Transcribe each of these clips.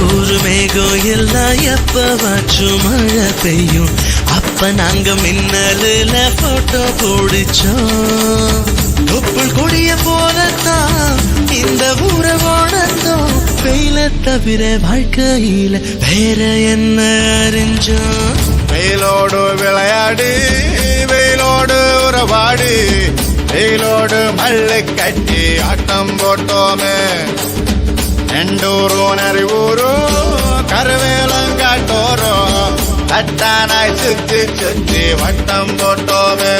ஒரு மேகம் எல்லாம் எப்ப வாச்சும் மழை பெய்யும். அப்ப நாங்க மின்னலுல போட்டோ பிடிச்சோம். தொப்புள் கொடிய போலத்தான் இந்த ஊரை வாழ்ந்தோம் வெயில தவிர வாழ்க்கையில வேற என்ன அறிஞ்சோம்? வெயிலோடு விளையாடி வெயிலோடு உறவாடி வெயிலோடு மல்லு கட்டி ஆட்டம் போட்டோமே. எண்டூரும் கருவேலம் கருவேலங்காட்டோரும் தட்டானாய் சுத்தி சுத்தி வட்டம் போட்டோமே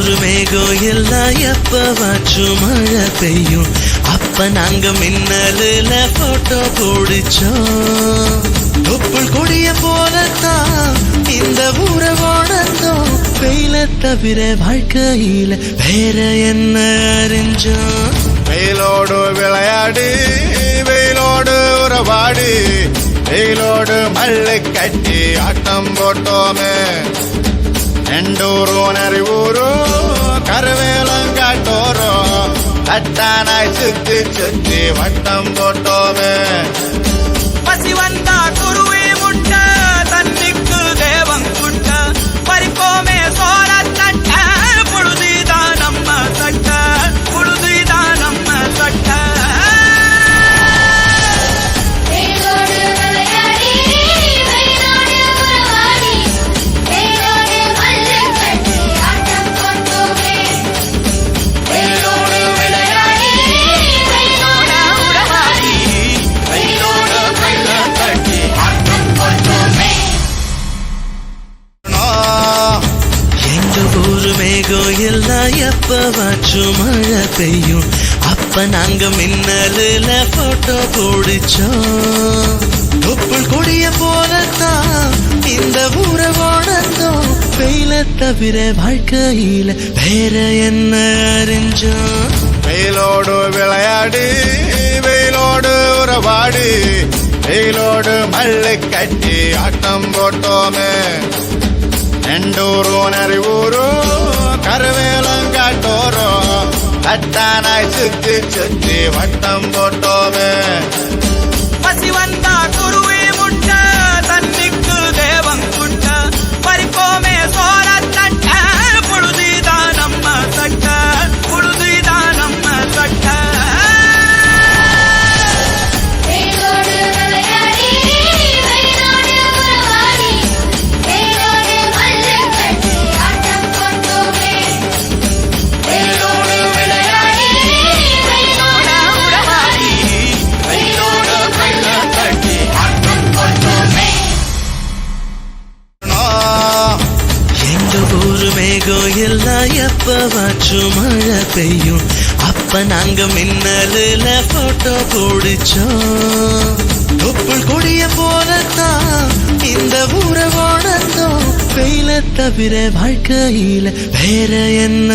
ஒரு ஊரு மேகம் எல்லாம் எப்பவாச்சும் மழை பெய்யும். அப்ப நாங்க மின்னலுல போட்டோ பிடிச்சோம். தொப்புள் கொடிய போலத்தான் இந்த ஊரை வாழ்ந்தோம் வெயில தவிர வாழ்க்கையில வேற என்ன அறிஞ்சோம்? வெயிலோடு விளையாடு வெயிலோடு உறவாடு வெயிலோடு மல்லு கட்டி ஆட்டம் போட்டோமே. எண்டூரும் நரிவூரும் கட்டானாய் தட்டானாய் சுத்தி சுத்தி வட்டம் போட்டோமே. மேகம் எல்லாம் எப்பவாச்சும் மழை பெய்யும். அப்ப நாங்க மின்னலுல போட்டோ போடிச்சோம். தொப்புள் கொடிய போலத்தான் இந்த ஊரை வாழ்ந்தோம் வெயில தவிர வாழ்க்கையில வேற என்ன அறிஞ்சோம்? வெயிலோடு விளையாடு வெயிலோடு உறவாடு வெயிலோடு மல்லு கட்டி ஆட்டம் போட்டோமே. செண்டூரோ நரிவூரோ கருவேலம் காட்டோரோ தட்டானாய் சுத்தி சுத்தி வட்டம் போட்டோமே. பசி வந்தா துருவ எப்பவாச்சும் மழை பெய்யும். அப்ப நாங்க மின்னலுல போட்டோ பிடிச்சோம். தொப்புள் கொடிய போலத்தான் இந்த ஊரை வாழ்ந்தோம் வெயில தவிர வாழ்க்கையில வேற என்ன?